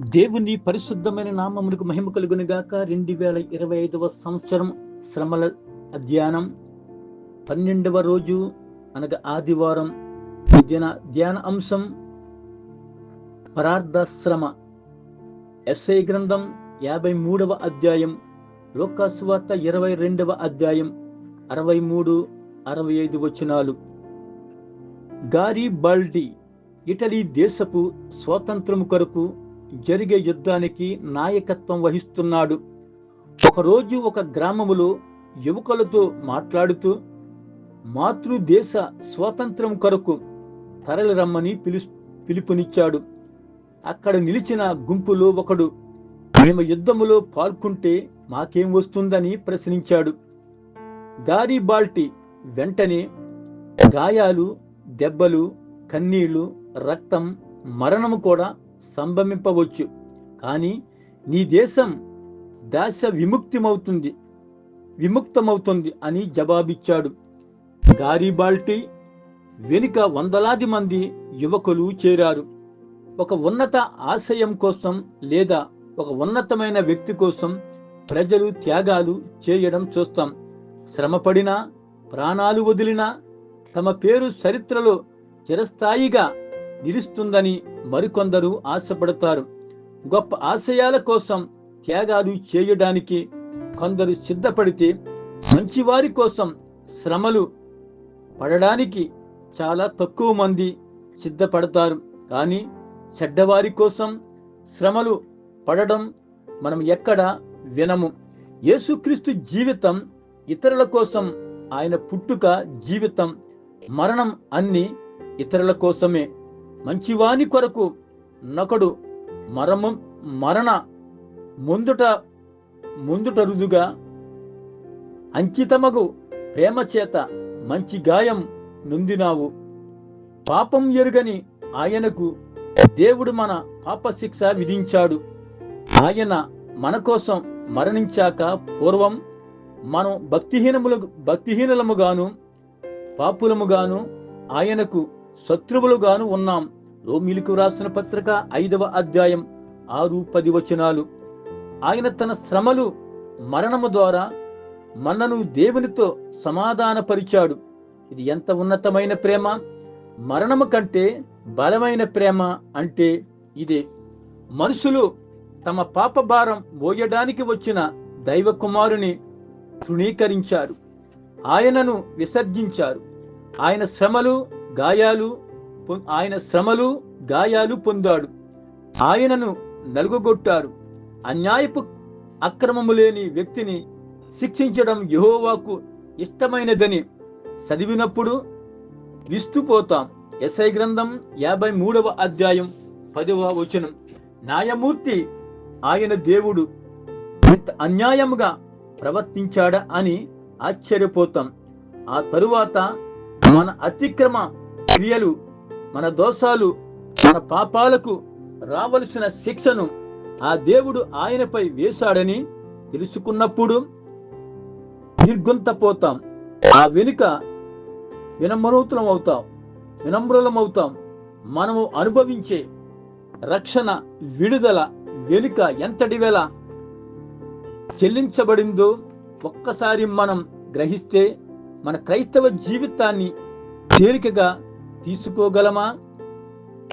దేవుని పరిశుద్ధమైన నామమునకు మహిమ కలుగును గాక రెండు వేల ఇరవై ఐదవ సంవత్సరం శ్రమల అధ్యానం. పన్నెండవ రోజు అనగా ఆదివారం దిన ధ్యాన అంశం పరార్థ శ్రమ. ఎస్ఐ గ్రంథం యాభై మూడవ అధ్యాయం లోకాసువార్త ఇరవై రెండవ అధ్యాయం అరవై మూడు అరవై ఐదు వచనాలు. గారి బాల్డి ఇటలీ దేశపు స్వాతంత్రము కొరకు జరిగే యుద్ధానికి నాయకత్వం వహిస్తున్నాడు. ఒకరోజు ఒక గ్రామములో యువకులతో మాట్లాడుతూ మాతృదేశ స్వాతంత్రం కొరకు తరలి రమ్మని పిలు పిలుపునిచ్చాడు. అక్కడ నిలిచిన గుంపులో ఒకడు మేము యుద్ధములో పాల్గొంటే మాకేం వస్తుందని ప్రశ్నించాడు. గారిబాల్టి వెంటనే గాయాలు దెబ్బలు కన్నీళ్ళు రక్తం మరణము కూడా సంభవింపవచ్చు కానీ నీ దేశం దాశ విముక్తిమవుతుంది విముక్తమవుతుంది అని జవాబిచ్చాడు. గారిబాల్టీ వెనుక వందలాది మంది యువకులు చేరారు. ఒక ఉన్నత ఆశయం కోసం లేదా ఒక ఉన్నతమైన వ్యక్తి కోసం ప్రజలు త్యాగాలు చేయడం చూస్తాం. శ్రమపడినా ప్రాణాలు వదిలినా తమ పేరు చరిత్రలో చిరస్థాయిగా నిలుస్తుందని మరికొందరు ఆశపడతారు. గొప్ప ఆశయాల కోసం త్యాగాలు చేయడానికి కొందరు సిద్ధపడితే మంచివారి కోసం శ్రమలు పడడానికి చాలా తక్కువ మంది సిద్ధపడతారు. కానీ చెడ్డవారి కోసం శ్రమలు పడడం మనం ఎక్కడ వినము. యేసుక్రీస్తు జీవితం ఇతరుల కోసం ఆయన పుట్టుక జీవితం మరణం అన్ని ఇతరుల కోసమే. మంచివాని కొరకు నొకడు మరమం మరణ ముందుట ముందుటరుదుగా అంకితమగు ప్రేమ చేత మంచి గాయం నొందినావు. పాపం ఎరుగని ఆయనకు దేవుడు మన పాపశిక్ష విధించాడు. ఆయన మన కోసం మరణించాక పూర్వం మనం భక్తిహీనములు భక్తిహీనులముగాను పాపులముగాను ఆయనకు శత్రువులుగాను ఉన్నాం. రోమిలకు రాసిన పత్రిక ఐదవ అధ్యాయం ఆరు పది వచనాలు. ఆయన తన శ్రమలు మరణము ద్వారా మనను దేవునితో సమాధానపరిచాడు. ఇది ఎంత ఉన్నతమైన ప్రేమ? మరణము కంటే బలమైన ప్రేమ అంటే ఇదే. మనుషులు తమ పాప భారం మోయడానికి వచ్చిన దైవ కుమారుని తృణీకరించారు. ఆయనను విసర్జించారు. ఆయన శ్రమలు గాయాలు పొ- ఆయన శ్రమలు గాయాలు పొందాడు. ఆయనను నలుగొట్టారు అన్యాయపు అక్రమము లేని వ్యక్తిని శిక్షించడం యహోవాకు ఇష్టమైనదని చదివినప్పుడు విస్తుపోతాం. ఎస్ఐ గ్రంథం యాభై మూడవ అధ్యాయం పదవ వచనం. న్యాయమూర్తి ఆయన దేవుడు ఇంత అన్యాయముగా ప్రవర్తించాడా అని ఆశ్చర్యపోతాం. ఆ తరువాత మన అతిక్రమ క్రియలు మన దోషాలు మన పాపాలకు రావలసిన శిక్షను ఆ దేవుడు ఆయనపై వేశాడని తెలుసుకున్నప్పుడు నిర్గుంతపోతాం. ఆ వెనుక వినమ్రతులం అవుతాం. వినమ్రులం అవుతాం. మనము అనుభవించే రక్షణ విడుదల వెనుక ఎంతటి వేళ చెల్లించబడిందో ఒక్కసారి మనం గ్రహిస్తే మన క్రైస్తవ జీవితాన్ని తేలికగా తీసుకోగలమా?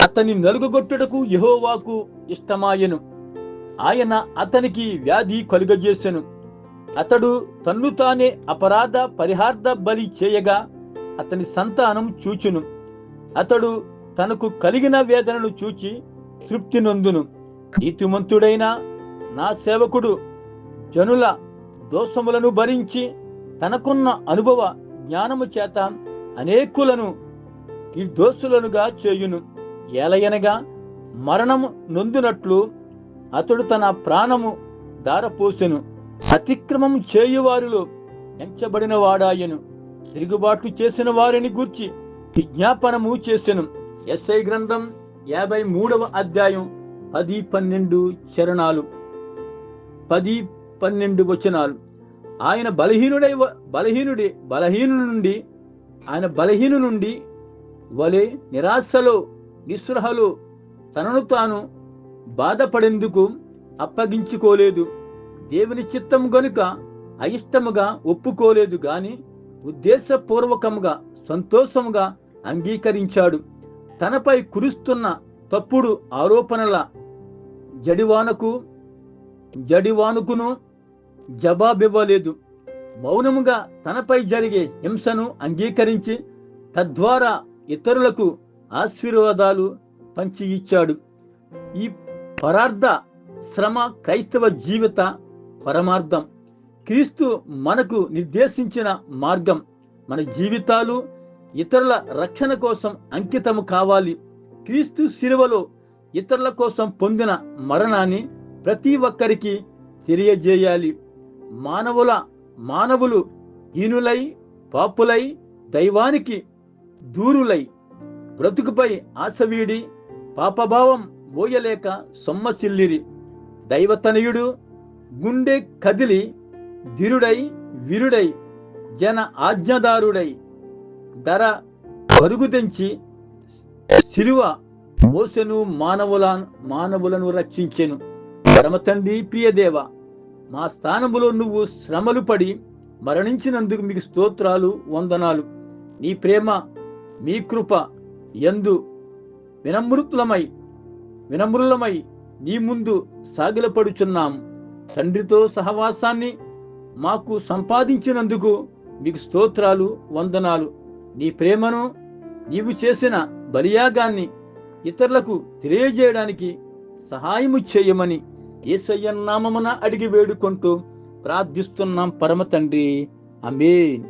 అతని నలుగుగొట్టుటకు యెహోవాకు ఇష్టమాయను. ఆయన అతనికి వ్యాధి కలుగజేసెను. అతడు తన్ను తానే అపరాధ పరిహార్థ బలి చేయగా అతని సంతానం చూచును. అతడు తనకు కలిగిన వేదనను చూచి తృప్తి నొందును. నీతిమంతుడైన నా సేవకుడు జనుల దోషములను భరించి తనకున్న అనుభవ జ్ఞానము చేత అనేకులను నిర్దోషులనుగా చేయును. ఏలయనగా మరణము నొందినట్లు అతడు తన ప్రాణము దారపోసెను అతిక్రమం చేయువారిలో ఎంచబడిన వాడాయను తిరుగుబాటు చేసిన వారిని గూర్చి విజ్ఞాపనము చేసెను. ఎస్ఐ గ్రంథం యాభై మూడవ అధ్యాయం పది పన్నెండు చరణాలు. పది పన్నెండు వచనాలు. ఆయన బలహీనుడై బలహీనుడి బలహీను నుండి ఆయన బలహీను నుండి వలె నిరాశలో నిస్సృహలు తనను తాను బాధపడేందుకు అప్పగించుకోలేదు. దేవుని చిత్తం గనుక అయిష్టముగా ఒప్పుకోలేదు గాని ఉద్దేశపూర్వకముగా సంతోషముగా అంగీకరించాడు. తనపై కురుస్తున్న తప్పుడు ఆరోపణల జడివానకు జడివానుకును జవాబివ్వలేదు. మౌనముగా తనపై జరిగే హింసను అంగీకరించి తద్వారా ఇతరులకు ఆశీర్వాదాలు పంచి ఇచ్చాడు. ఈ పరార్థ శ్రమ క్రైస్తవ జీవిత పరమార్థం. క్రీస్తు మనకు నిర్దేశించిన మార్గం. మన జీవితాలు ఇతరుల రక్షణ కోసం అంకితము కావాలి. క్రీస్తు శిలువలో ఇతరుల కోసం పొందిన మరణాన్ని ప్రతి ఒక్కరికి తెలియజేయాలి. మానవుల మానవులు హీనులై పాపులై దైవానికి దూరులై బ్రతుకుపై ఆశవీడి పాపభావం మోయలేక సొమ్మసిల్లిరి. దైవతనయుడు గుండె కదిలి ధిరుడై విరుడై జన ఆజ్ఞదారుడై. ధర పరుగుదెంచి శిలువ మోసెను మానవుల మానవులను రక్షించెను. పరమతండ్రి ప్రియదేవ మా స్థానములో నువ్వు శ్రమలు పడి మరణించినందుకు మీకు స్తోత్రాలు వందనాలు. నీ ప్రేమ మీ కృప ఎందు వినమృతులమై వినమ్రులమై నీ ముందు సాగిలపడుచున్నాం. తండ్రితో సహవాసాన్ని మాకు సంపాదించినందుకు మీకు స్తోత్రాలు వందనాలు. నీ ప్రేమను నీవు చేసిన బలియాగాన్ని ఇతరులకు తెలియజేయడానికి సహాయము చేయమని ఏసయ్య నామమున అడిగి వేడుకుంటూ ప్రార్థిస్తున్నాం పరమ తండ్రి. అమేన్